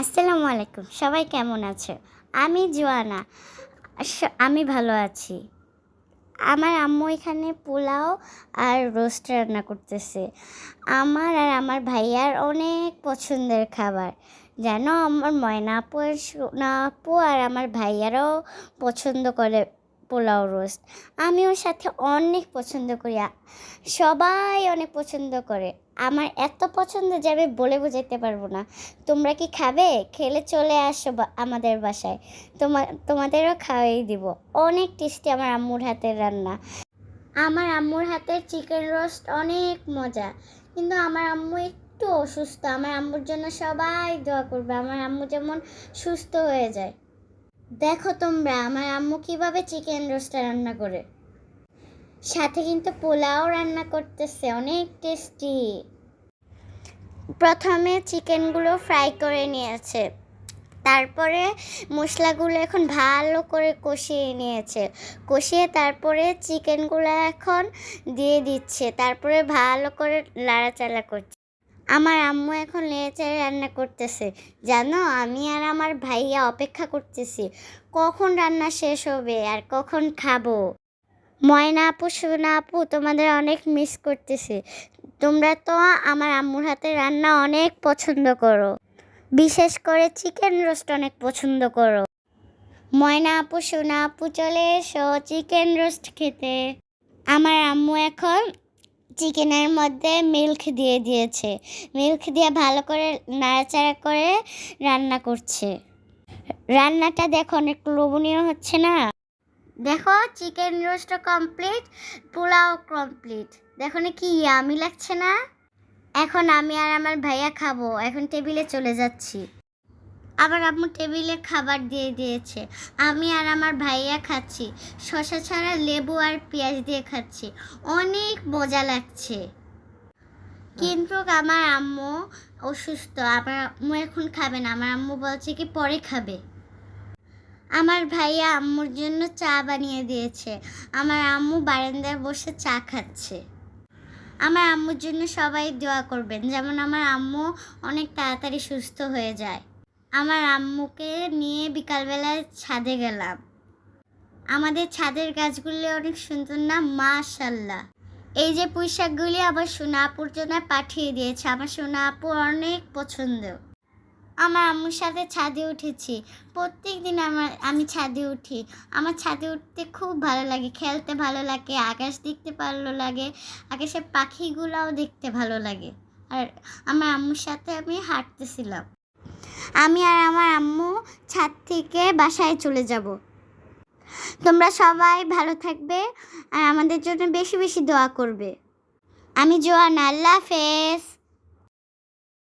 আসসালামু আলাইকুম, সবাই কেমন আছে? আমি জোয়ানা আমি ভালো আছি। আমার আম্মু এখানে পোলাও আর রোস্ট রান্না করতেছে। আমার আর আমার ভাইয়ার অনেক পছন্দের খাবার। জানো, আমার ময়না আপু সোনা আপু আর আমার ভাইয়ারাও পছন্দ করে পোলাও রোস্ট। আমি ওর সাথে অনেক পছন্দ করি। সবাই অনেক পছন্দ করে। আমার এত পছন্দ যে আমি বলে বোঝাতে পারব না। তোমরা কি খাবে? খেলে চলে আসো আমাদের বাসায়। তোমা, তোমাদেরও খাওয়াই দিব। অনেক টেস্টি আমার আম্মুর হাতের রান্না। আমার আম্মুর হাতের চিকেন রোস্ট অনেক মজা। কিন্তু আমার আম্মু একটু অসুস্থ। আমার আম্মুর জন্য সবাই দোয়া করবে। আমার আম্মু যেমন সুস্থ হয়ে যায়। দেখো তোমরা, আমার আম্মু কীভাবে চিকেন রোস্টটা রান্না করে। সাথে কিন্তু পোলাও রান্না করতেছে, অনেক টেস্টি প্রথমে চিকেনগুলো ফ্রাই করে নিয়েছে। তারপরে মশলাগুলো এখন ভালো করে কষিয়ে নিয়েছে। কষিয়ে তারপরে চিকেনগুলো এখন দিয়ে দিচ্ছে। তারপরে ভালো করে লাড়াচাড়া করছে। আমার আম্মু এখন লেচারে রান্না করতেছে। জানো, আমি আর আমার ভাইয়া অপেক্ষা করতেছি, কখন রান্না শেষ হবে আর কখন খাব। ময়না আপু, সোনা আপু, তোমাদের অনেক মিস করতেছি। তোমরা তো আমার আম্মুর হাতে রান্না অনেক পছন্দ করো। বিশেষ করে চিকেন রোস্ট অনেক পছন্দ করো। ময়না আপু, সোনা আপু, চলে এসো চিকেন রোস্ট খেতে। আমার আম্মু এখন চিকেনের মধ্যে মিল্ক দিয়ে দিয়েছে। মিল্ক দিয়ে ভালো করে নাড়াচাড়া করে রান্না করছে। রান্নাটা দেখো অনেক লোভনীয় হচ্ছে না? দেখো চিকেন রোস্টও কমপ্লিট পোলাও কমপ্লিট দেখো না কি ইয়ামি লাগছে না? এখন আমি আর আমার ভাইয়া খাব। এখন টেবিলে চলে যাচ্ছি। আবার আম্মু টেবিলে খাবার দিয়ে দিয়েছে। আমি আর আমার ভাইয়া খাচ্ছি। শশা ছাড়া লেবু আর পেঁয়াজ দিয়ে খাচ্ছি। অনেক মজা লাগছে। কিন্তু আমার আম্মু অসুস্থ। আমার আম্মু এখন খাবে না। আমার আম্মু বলছে কি পরে খাবে। আমার ভাইয়া আম্মুর জন্য চা বানিয়ে দিয়েছে। আমার আম্মু বারান্দায় বসে চা খাচ্ছে। আমার আম্মুর জন্য সবাই দোয়া করবেন। যেমন আমার আম্মু অনেক তাড়াতাড়ি সুস্থ হয়ে যায়। আমার আম্মুকে নিয়ে বিকালবেলায় ছাদে গেলাম। আমাদের ছাদের গাছগুলি অনেক সুন্দর না? মাশাল্লাহ। এই যে পুঁইশাকগুলি আমার সোনা আপুর জন্য পাঠিয়ে দিয়েছে, আমার সোনা আপু অনেক পছন্দ। আমার আম্মুর সাথে ছাদে উঠেছি। প্রত্যেক দিন আমার, আমি ছাদে উঠি। আমার ছাদে উঠতে খুব ভালো লাগে, খেলতে ভালো লাগে, আকাশ দেখতে ভালো লাগে, আকাশের পাখিগুলোও দেখতে ভালো লাগে। আর আমার আম্মুর সাথে আমি হাঁটতেছিলাম। আমি আর আমার আম্মু ছাদ থেকে বাসায় চলে যাব। তোমরা সবাই ভালো থাকবে আর আমাদের জন্য বেশি বেশি দোয়া করবে। আমি জোয়ান, আল্লাহ হাফেজ।